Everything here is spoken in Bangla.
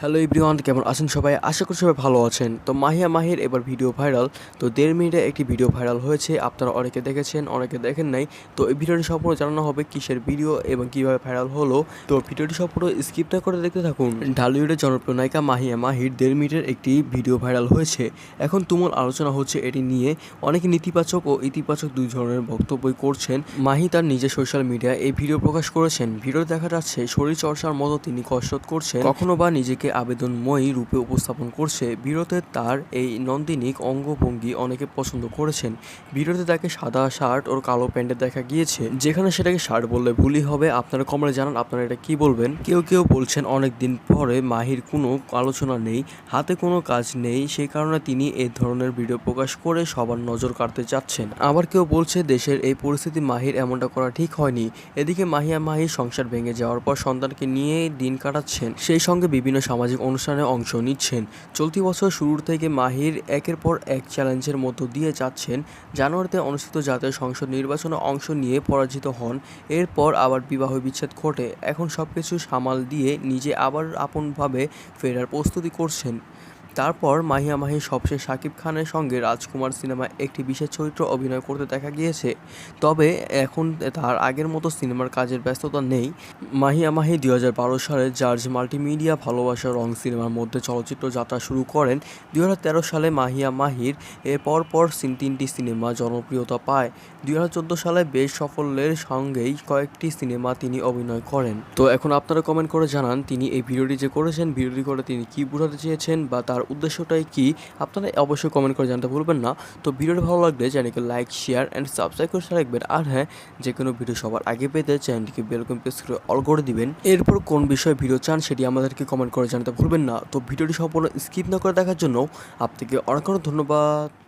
হ্যালো এভরিওয়ান কেমন আছেন সবাই? আশা করি সবাই ভালো আছেন। তো মাহিয়া মাহির এবার ভিডিও ভাইরাল তো দেড় মিনিটে একটি ভিডিও ভাইরাল হয়েছে, আপনারা অনেকে দেখেছেন, অনেকে দেখেন নাই। তো এই ভিডিওটি সম্পূর্ণ জানানো হবে কিসের ভিডিও এবং কীভাবে ভাইরাল হলো। তো ভিডিওটি সম্পূর্ণ স্কিপ না করে দেখতে থাকুন। ঢালিউডের জনপ্রিয় নায়িকা মাহিয়া মাহির দেড় মিনিটের একটি ভিডিও ভাইরাল হয়েছে। এখন তুমুল আলোচনা হচ্ছে এটি নিয়ে। অনেকে নেতিবাচক ও ইতিবাচক দুই ধরনের বক্তব্যই করছেন। মাহি তার নিজের সোশ্যাল মিডিয়ায় এই ভিডিও প্রকাশ করেছেন। ভিডিও দেখা যাচ্ছে, শরীর চর্চার মতো তিনি কসরত করছেন। কখনো বা নিজেকে আবেদনময়ী রূপে উপস্থাপন করছে। ভিডিওতে তার এই নন্দিনিক অঙ্গভঙ্গি অনেকে পছন্দ করেছেন। ভিডিওতে তাকে সাদা শার্ট ও কালো প্যান্টে দেখা গিয়েছে। যেখানে সেটাকে শার্ট বললে ভুলই হবে। আপনারা কমেন্টে জানান আপনারা এটা কি বলবেন। কেউ কেউ বলছেন, অনেক দিন পরে মাহির কোনো আলোচনা নেই, হাতে কোনো কাজ নেই। সেই কারণে তিনি এই ধরনের ভিডিও প্রকাশ করে সবার নজর কাড়তে চাচ্ছেন। আবার কেউ বলছে, দেশের এই পরিস্থিতি মাহির এমনটা করা ঠিক হয়নি। এদিকে মাহিয়া মাহির সংসার ভেঙে যাওয়ার পর সন্তানকে নিয়ে দিন কাটাচ্ছেন। সেই সঙ্গে বিভিন্ন সামাজিক অনুষ্ঠানে অংশ নিচ্ছেন। চলতি বছর শুরুর থেকে মাহির একের পর এক চ্যালেঞ্জের মধ্য দিয়ে যাচ্ছেন। জানুয়ারিতে অনুষ্ঠিত জাতীয় সংসদ নির্বাচনে অংশ নিয়ে পরাজিত হন। এরপর আবার বিবাহ বিচ্ছেদ ঘটে। এখন সব কিছু সামাল দিয়ে নিজে আবার আপনভাবে ফেরার প্রস্তুতি করছেন। তারপর মাহিয়া মাহি সবশেষ শাকিব খানের সঙ্গে রাজকুমার সিনেমায় একটি বিশেষ চরিত্র অভিনয় করতে দেখা গিয়েছে। তবে এখন তার আগের মতো সিনেমার কাজের ব্যস্ততা নেই। মাহিয়া মাহি দুই হাজার বারো সালে জার্জ মাল্টিমিডিয়া ভালোবাসা রং সিনেমার মধ্যে চলচ্চিত্র যাত্রা শুরু করেন। দুই তেরো সালে মাহিয়া মাহির এর পরপর তিনটি সিনেমা জনপ্রিয়তা পায়। দুই হাজার চোদ্দ সালে বেশ সাফল্যের সঙ্গেই কয়েকটি সিনেমা তিনি অভিনয় করেন। তো এখন আপনারা কমেন্ট করে জানান, তিনি এই ভিডিওটি যে করেছেন, ভিডিওটি করে তিনি কি বোঝাতে চেয়েছেন বা তার উদ্দেশ্যটাই কি? আপনারা অবশ্যই কমেন্ট করে জানতে ভুলবেন না। তো ভিডিওটা ভালো লাগলে চ্যানেলকে লাইক শেয়ার অ্যান্ড সাবস্ক্রাইব করে রাখবেন। আর হ্যাঁ যে কোনো ভিডিও সবার আগে পেতে চ্যানেলটিকে বেলকম প্রেস করে অল করে দিবেন। এরপর কোন বিষয়ে ভিডিও চান সেটি আমাদেরকে কমেন্ট করে জানতে ভুলবেন না। তো ভিডিওটি সম্পূর্ণ স্কিপ না করে দেখার জন্য আপনাকে অনেক অনেক ধন্যবাদ।